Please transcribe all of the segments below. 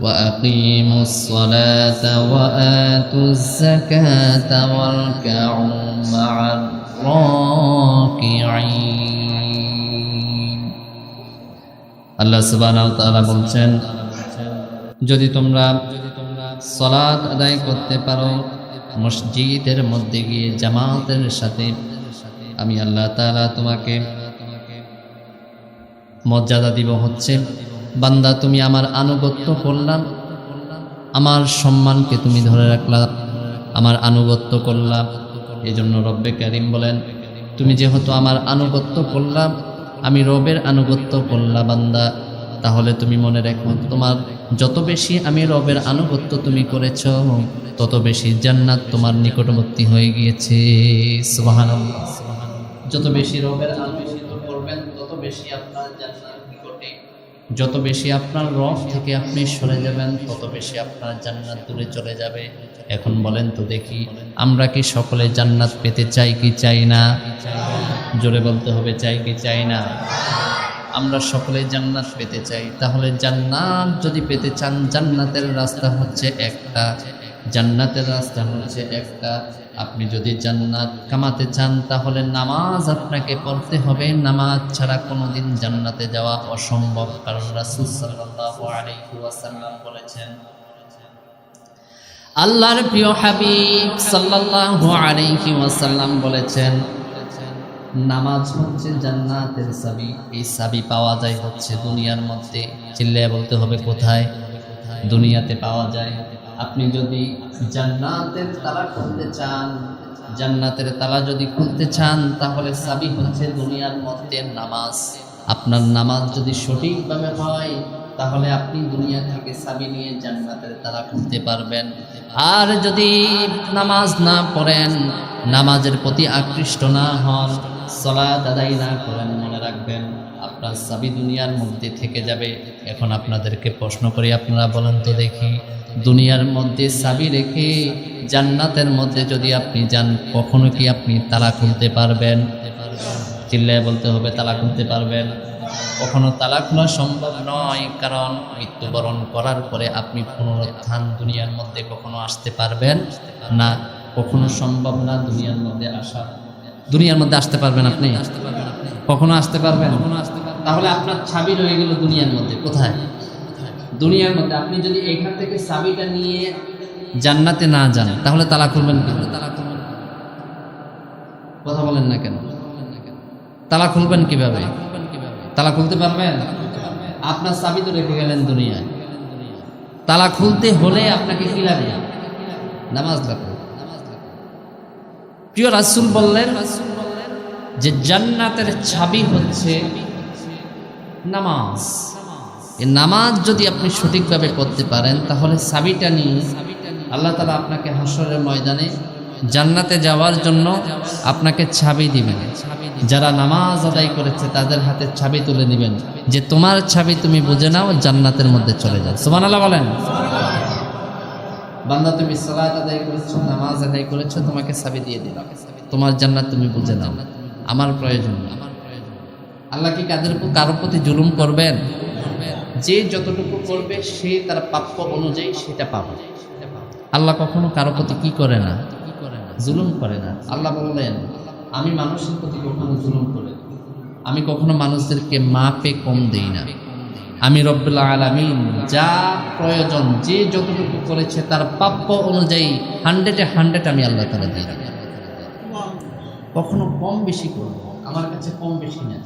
وأقيموا الصلاة وآتوا الزكاة واركعوا مع الراكعين আল্লাহ সুবহানাহু ওয়া তাআলা বলছেন যদি তোমরা সলাৎ আদায় করতে পারো মসজিদের মধ্যে গিয়ে জামাতের সাথে আমি আল্লাহ তাআলা তোমাকে মর্যাদা দিব হচ্ছে বান্দা, তুমি আমার আনুগত্য করলাম। আমার সম্মানকে তুমি ধরে রাখলা। আমার আনুগত্য করলাম এই জন্য রব্বে করিম বলেন, তুমি যেহেতু আমার আনুগত্য করলাম, আমি রবের আনুগত্য করলাম বান্দা। তাহলে তুমি মনে রেখো, তোমার যত বেশি আমি রবের আনুগত্য তুমি করেছ, তত বেশি জান্নাত তোমার নিকটবর্তী হয়ে গিয়েছে। যত বেশি রবের আনুগত্য করবেন, তত বেশি যত বেশি আপনার রফ থেকে আপনি সরে যাবেন, তত বেশি আপনার জান্নাত দূরে চলে যাবে। এখন বলেন তো দেখি, আমরা কি সকলে জান্নাত পেতে চাই কি চাই না? জোরে বলতে হবে, চাই কি চাই না? আমরা সকলে জান্নাত পেতে চাই। তাহলে জান্নাত যদি পেতে চান, জান্নাতের রাস্তা হচ্ছে একটা। জান্নাতের রাস্তা হচ্ছে একটা। আপনি যদি জান্নাত কামাতে চান, তাহলে নামাজ আপনাকে পড়তে হবে। নামাজ ছাড়া কোনোদিন জান্নাতে যাওয়া অসম্ভব, কারণ রাসূল সাল্লাল্লাহু বলেছেন, আল্লাহর প্রিয় হাবিব সাল্লাল্লাহু আলাইহি ওয়াসাল্লাম বলেছেন, নামাজ হচ্ছে জান্নাতের চাবি। এই চাবি পাওয়া যায় হচ্ছে দুনিয়ার মধ্যে। চিল্লায় বলতে হবে, কোথায়? দুনিয়াতে পাওয়া যায়। আপনি যদি জান্নাতের তালা খুলতে চান, জান্নাতের তালা যদি খুলতে চান, তাহলে সাবি হচ্ছে দুনিয়ার মধ্যে নামাজ। আপনার নামাজ যদি সঠিকভাবে হয়, তাহলে আপনি দুনিয়া থেকে সাবি নিয়ে জান্নাতের তালা খুলতে পারবেন। আর যদি নামাজ না পড়েন, নামাজের প্রতি আকৃষ্ট না হন সলাদ আদায় না করেন, মনে রাখবেন, আপনার সাবি দুনিয়ার মধ্যে থেকে যাবে। এখন আপনাদেরকে প্রশ্ন করি, আপনারা বলেন তো দেখি। দুনিয়ার মধ্যে চাবি রেখে জান্নাতের মধ্যে যদি আপনি যান, কখনো কি আপনি তালা খুলতে পারবেন? চিল্লায় বলতে হবে, তালা খুলতে পারবেন। কখনো তালা খোলা সম্ভব নয়, কারণ মৃত্যুবরণ করার পরে আপনি পুনরুত্থান দুনিয়ার মধ্যে কখনো আসতে পারবেন না। কখনো সম্ভব না দুনিয়ার মধ্যে আসা। দুনিয়ার মধ্যে আসতে পারবেন আপনি? আসতে পারবেন কখনো আসতে পারবেন? তাহলে আপনার ছাবি রয়ে গেল দুনিয়ার মধ্যে। কোথায়? দুনিয়ার মধ্যে আপনি যদি এখান থেকে চাবিটা নিয়ে জান্নাতে না যান, তাহলে তালা খুলবেন কি তালা খুলবেন কথা বলেন না কেন? তালা খুলবেন কীভাবে? তালা খুলতে পারবেন? আপনার চাবি তো রেখে গেলেন দুনিয়ায়। তালা খুলতে হলে আপনাকে কি লাগে? নামাজ লাগবে। প্রিয় রাসুল বললেন যে জান্নাতের ছাবি হচ্ছে নামাজ। এই নামাজ যদি আপনি সঠিকভাবে করতে পারেন, তাহলে সাবিটা নিয়ে আল্লাহ তালা আপনাকে হাসরের ময়দানে জান্নাতে যাওয়ার জন্য আপনাকে ছাবি দিবেন। যারা নামাজ আদায় করেছে, তাদের হাতে ছাবি তুলে দিবেন যে তোমার ছাবি তুমি বুঝে নাও, জান্নাতের মধ্যে চলে যাও। সুমান আল্লাহ বলেন। বান্দা, তুমি সালাত আদায় করেছ, নামাজ আদায় করেছ, তোমাকে ছাবি দিয়ে দিলাম। তোমার জান্নাত তুমি বুঝে নাও। আমার প্রয়োজন না। আল্লাহ কি কাদের কারোর প্রতি জুলুম করবেন? যে যতটুকু করবে সে তার প্রাপ্য অনুযায়ী সেটা পাবে। আল্লাহ কখনো কারও প্রতি কি করে না? কি করে না জুলুম করে না। আল্লাহ বললেন আমি মানুষের প্রতি কখনো জুলুম করে আমি কখনো মানুষদেরকে মাপে কম দেই না। আমি রব্বুল্লাহ আলমিন যা প্রয়োজন যে যতটুকু করেছে তার প্রাপ্য অনুযায়ী হান্ড্রেডে হান্ড্রেড আমি আল্লাহ তালা দিই কখনো কম বেশি করব আমার কাছে কম বেশি না।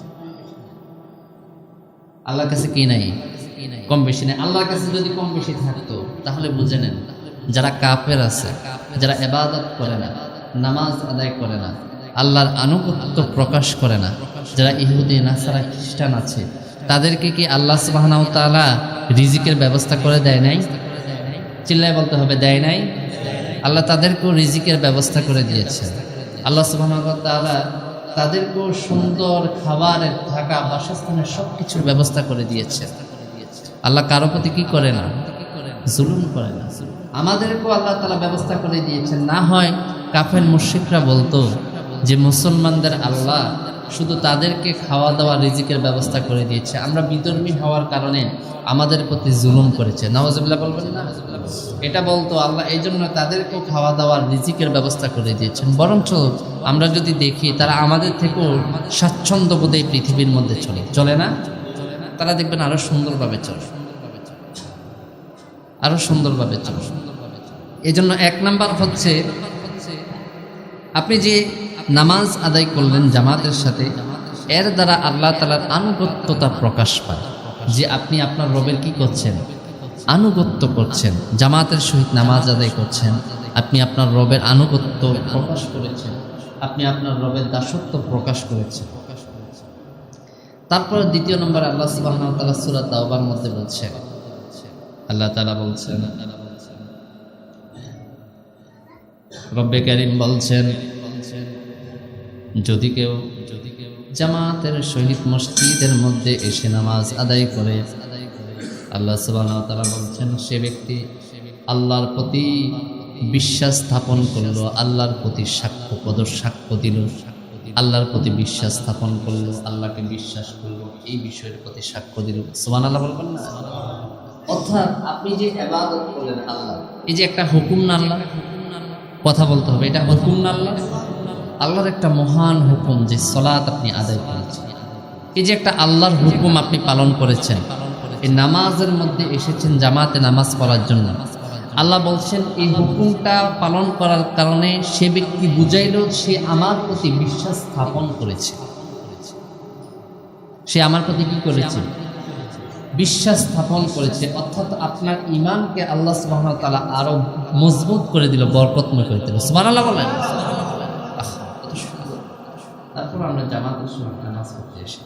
আল্লাহর কাছে কি নাই? কম বেশি নাই। আল্লাহর কাছে যদি কম বেশি থাকতো, তাহলে বুঝে নেন, যারা কাপের আছে, যারা এবাদত করে না, নামাজ আদায় করে না, আল্লাহর আনুগত্য প্রকাশ করে না, যারা ইহুদি, নাসারা খ্রিস্টান আছে, তাদেরকে কি আল্লাহ সুবাহনাও তাআলা রিজিকের ব্যবস্থা করে দেয় নাই? চিল্লায় বলতে হবে, দেয় নাই। আল্লাহ তাদেরকেও রিজিকের ব্যবস্থা করে দিয়েছে আল্লাহ সুবাহ তাআলা তাদেরকেও সুন্দর খাবারের থাকা বাসস্থানের সব কিছুর ব্যবস্থা করে দিয়েছে আল্লাহ কারও প্রতি কি করে না? জুলুম করে না। আমাদেরকেও আল্লাহ তালা ব্যবস্থা করে দিয়েছেন। না হয় কাফের মুশিকরা বলতো যে মুসলমানদের আল্লাহ শুধু তাদেরকে খাওয়া দাওয়া, রিজিকের ব্যবস্থা করে দিয়েছে। আমরা বিধর্মী হওয়ার কারণে আমাদের প্রতি জুলুম করেছে। নওয়াজুল্লাহ বলবেন না? এটা বলতো আল্লাহ এই জন্য তাদেরকেও খাওয়া দাওয়ার রিজিকের ব্যবস্থা করে দিয়েছেন। বরঞ্চ আমরা যদি দেখি তারা আমাদের থেকেও স্বাচ্ছন্দ্য বোধে পৃথিবীর মধ্যে চলে। চলে না? তারা দেখবেন আরও সুন্দরভাবে চলে। আরও সুন্দরভাবে চলে। এই জন্য এক নাম্বার হচ্ছে, আপনি যে নামাজ আদায় করলেন জামাতের সাথে, এর দ্বারা আল্লাহ তালার আনুগত্যতা প্রকাশ পায় যে আপনি আপনার রবের কি করছেন? আনুগত্য করছেন। জামাতের সহিত নামাজ আদায় করছেন। আপনি আপনার রবের আনুগত্য প্রকাশ করেছেন। আপনি আপনার রবের দাসত্ব প্রকাশ করেছেন। তারপরে দ্বিতীয় নম্বর আল্লাহ সুবাহ তালা সুরা তাওবার মধ্যে বলছেন আল্লাহ তালা বলছেন, রব্বে করিম বলছেন, যদি কেউ যদি কেউ জামাতের শহীদ মসজিদের মধ্যে এসে নামাজ আদায় করে, আল্লাহ সুবাহ তারা বলছেন, সে ব্যক্তি আল্লাহর প্রতি বিশ্বাস স্থাপন করল, আল্লাহর প্রতি সাক্ষ্য পদর সাক্ষ্য দিল। আল্লাহর প্রতি বিশ্বাস স্থাপন করল আল্লাহকে বিশ্বাস করল এই বিষয়ের প্রতি সাক্ষ্য দিল। সুবান আল্লাহ বলবেন না? অর্থাৎ আপনি যে এবাদত করলেন আল্লাহ এই যে একটা হুকুম না আল্লাহ কথা বলতে হবে এটা হুকুম না আল্লাহ? আল্লাহর একটা মহান হুকুম যে সলাৎ আপনি আদায় করেছেন। এই যে একটা আল্লাহর হুকুম আপনি পালন করেছেন এই নামাজের মধ্যে এসেছেন জামাতে নামাজ পড়ার জন্য। আল্লাহ বলছেন, এই হুকুমটা পালন করার কারণে সে ব্যক্তি বুঝাইল, সে আমার প্রতি বিশ্বাস স্থাপন করেছে। সে আমার প্রতি কি করেছে? বিশ্বাস স্থাপন করেছে। অর্থাৎ আপনার ইমানকে আল্লাহ সুবাহ তালা আরও মজবুত করে দিল, বরকতময় করে দিল। সুবাহ আল্লাহ বলেন। তারপর আমরা জামাতের নামাজ পড়তে এসে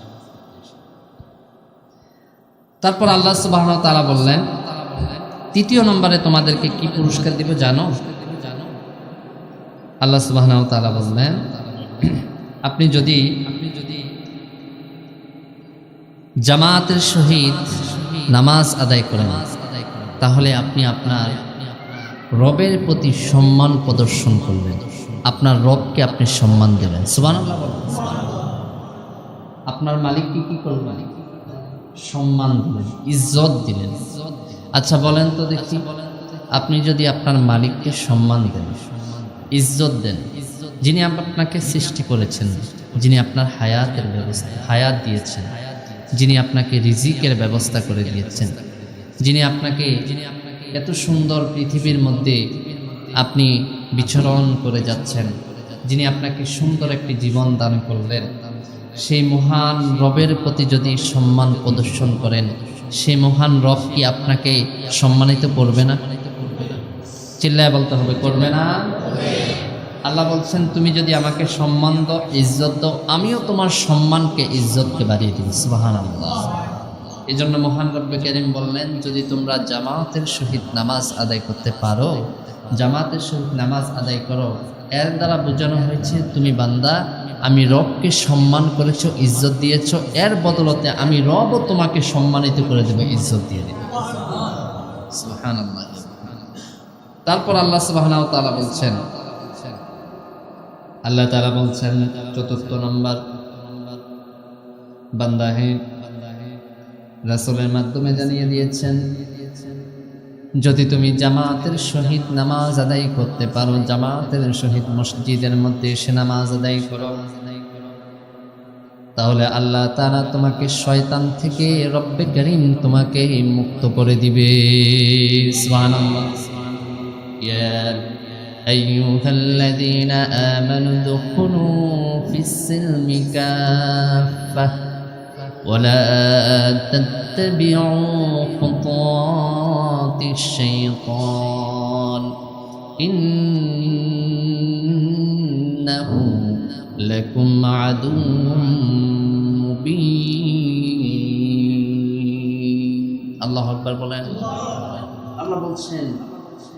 তারপর আল্লাহ সুবাহ তালা বললেন তৃতীয় নম্বরে তোমাদেরকে কি পুরস্কার দিব জানো? আল্লাহ সুবাহ বললেন আপনি যদি আপনি যদি জামাতের সহিত নামাজ আদায় করেন, তাহলে আপনি আপনার রবের প্রতি সম্মান প্রদর্শন করবেন। আপনার রবকে আপনি সম্মান দেবেন। সুবান আপনার মালিককে কি করবেন? সম্মান দিলেন, ইজ্জত দিলেন। আচ্ছা বলেন তো দেখি। আপনি যদি আপনার মালিককে সম্মান দেন ইজ্জত দেন যিনি আপনাকে সৃষ্টি করেছেন যিনি আপনার হায়াতের ব্যবস্থা হায়াত দিয়েছেন যিনি আপনাকে রিজিকের ব্যবস্থা করে দিয়েছেন যিনি আপনাকে এত সুন্দর পৃথিবীর মধ্যে আপনি বিচরণ করে যাচ্ছেন যিনি আপনাকে সুন্দর একটি জীবন দান করলেন সেই মহান রবের প্রতি যদি সম্মান প্রদর্শন করেন সেই মহান রফ কি আপনাকে সম্মানিত করবে না? চিল্লায় বলতে হবে, করবে না। আল্লাহ বলছেন, তুমি যদি আমাকে সম্মান দাও, ইজ্জত দাও, আমিও তোমার সম্মানকে ইজ্জতকে বাড়িয়ে দিই সুবাহান আল্লাহ এই জন্য মহান রব্বে করিম বললেন, যদি তোমরা জামাতের সহিত নামাজ আদায় করতে পারো, জামাতের সহিত নামাজ আদায় করো, এর দ্বারা বোঝানো হয়েছে, তুমি বান্দা আমি রবকে সম্মান করেছ, ইজ্জত দিয়েছ, এর বদলতে আমি রবও তোমাকে সম্মানিত করে দেবো, ইজ্জত দিয়ে দেবো। তারপর আল্লাহ সুবাহ তাআলা বলছেন, আল্লাহ তালা বলছেন, চতুর্থ নম্বর বান্দা হে রাসূলের মাধ্যমে জানিয়ে দিয়েছেন যদি তুমি জামাতের সহিত নামাজ আদায় করতে পারো জামাতের সহিত মসজিদের মধ্যে এসে নামাজ আদায় করো তাহলে আল্লাহ তারা তোমাকে শয়তান থেকে রব্বে করিম তোমাকে মুক্ত করে দিবে সুবহানাল্লাহ يا أيها الذين آمنوا ادخلوا في السلم كافة ولا تتبعوا خطوات الشيطان إنه لكم عدو مبين الله أكبر বলেন আল্লাহ বলছেন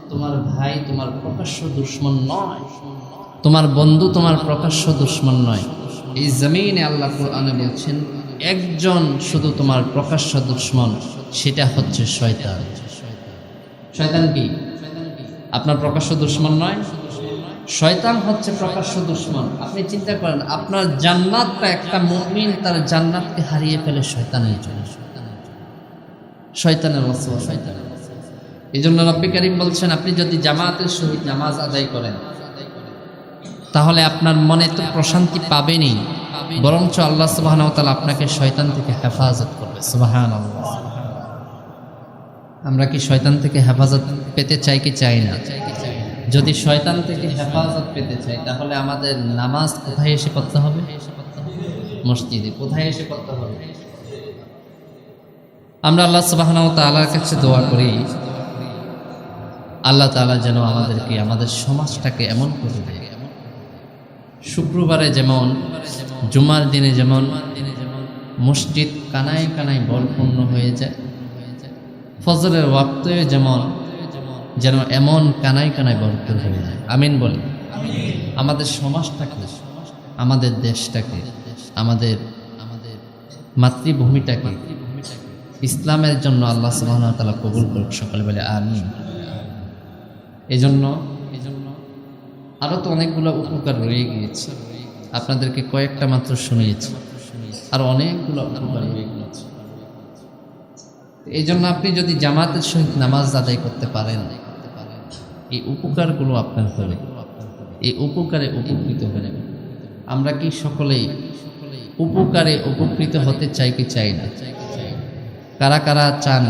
তোমার ভাই তোমার প্রকাশ্য দুশ্মন নয় তোমার বন্ধু তোমার প্রকাশ্য দুশ্মন নয় এই জমিনে আল্লাহ কোরআনে বলছেন একজন শুধু তোমার প্রকাশ্য দুশ্মন সেটা হচ্ছে শয়তান শয়তান কি? আপনার প্রকাশ্য দুশ্মন নয়। শয়তান হচ্ছে প্রকাশ্য দুশ্মন। আপনি চিন্তা করেন, আপনার জান্নাতটা একটা মুমিন তার জান্নাতকে হারিয়ে ফেলে শয়তানের জন্য। শয়তানের ওয়াসওয়াসা। শয়তানের এই জন্য রব্বি করিম বলছেন, আপনি যদি জামাতের সহিত নামাজ আদায় করেন, তাহলে আপনার মনে তো প্রশান্তি পাবেনই। বরঞ্চ আল্লাহ তাআলা আপনাকে শয়তান থেকে হেফাজত করবে। সুবাহান আমরা কি শয়তান থেকে হেফাজত পেতে চাই কি চাই না? যদি শয়তান থেকে হেফাজত পেতে চাই, তাহলে আমাদের নামাজ কোথায় এসে করতে হবে? মসজিদে কোথায় এসে করতে হবে? আমরা আল্লাহ সুবাহান তাআলার কাছে দোয়া করি, আল্লাহ তাআলা যেন আমাদেরকে, আমাদের সমাজটাকে এমন করে দেয়। শুক্রবারে যেমন, জুমার দিনে যেমন, মসজিদ কানায় কানায় বরপূর্ণ হয়ে যায় ফজরের ওয়াক্তে যেমন, যেন এমন কানায় কানায় ভরপুর হয়ে যায়। আমিন বলি আমাদের সমাজটাকে, আমাদের দেশটাকে, আমাদের আমাদের মাতৃভূমিটাকে ইসলামের জন্য আল্লাহ সুবহানাহু তাআলা কবুল করুক সকলে বলে আমিন। এজন্য এজন্য আরও তো অনেকগুলো উপকার রয়ে গিয়েছে। আপনাদেরকে কয়েকটা মাত্র শুনিয়েছি। আর অনেকগুলো উপকার রয়ে গিয়েছে। এই জন্য আপনি যদি জামাতের সহিত নামাজ আদায় করতে পারেন, এই উপকারগুলো আপনার হবে। এই উপকারে উপকৃত হলেন আমরা কি সকলেই উপকারে উপকৃত হতে চাই কি চাই না? কারা কারা চান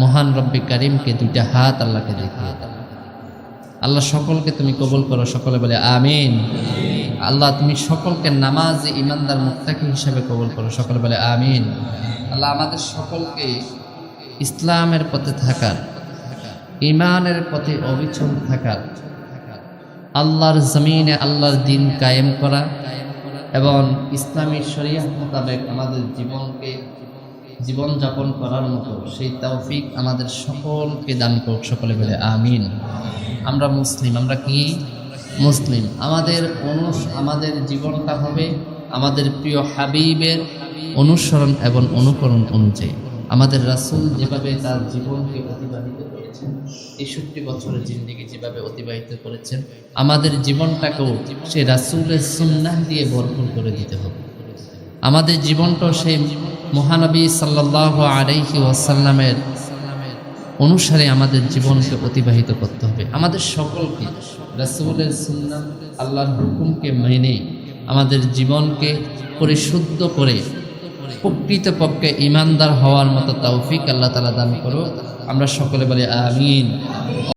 মহান রব্বি করিমকে দুইটা হাত আল্লাহকে দেখিয়ে দেন? আল্লাহ সকলকে তুমি কবল করো, সকলে বলে আমিন। আল্লাহ তুমি সকলকে নামাজ ইমানদার মুক্তাকি হিসাবে কবল করো, সকলে বলে আমিন। আল্লাহ আমাদের সকলকে ইসলামের পথে থাকার ইমানের পথে অবিচল থাকার, আল্লাহর জমিনে আল্লাহর দিন কায়েম করা এবং ইসলামী শরিয়াহ মোতাবেক আমাদের জীবনকে জীবনযাপন করার মতো সেই তৌফিক আমাদের সকলকে দান করুক সকলে বলে আমিন। আমরা মুসলিম, আমরা কি? মুসলিম। আমাদের অনু আমাদের জীবনটা হবে আমাদের প্রিয় হাবিবের অনুসরণ এবং অনুকরণ অনুযায়ী। আমাদের রাসুল যেভাবে তার জীবনকে অতিবাহিত করেছেন তেষট্টি বছরের জিন্দিগি যেভাবে অতিবাহিত করেছেন, আমাদের জীবনটাকেও সেই রাসূলের সুন্নাহ দিয়ে ভরপুর করে দিতে হবে। আমাদের জীবনটাও সেই মহানবী সাল্লাহ আলাইহি ওয়াসাল্লামের অনুসারে আমাদের জীবনকে অতিবাহিত করতে হবে। আমাদের সকলকে রাসূলের সুন্নাহ, আল্লাহর হুকুমকে মেনে আমাদের জীবনকে পরিশুদ্ধ করে প্রকৃতপক্ষে ইমানদার হওয়ার মতো তৌফিক আল্লাহ তালা দান করো আমরা সকলে বলি আমিন।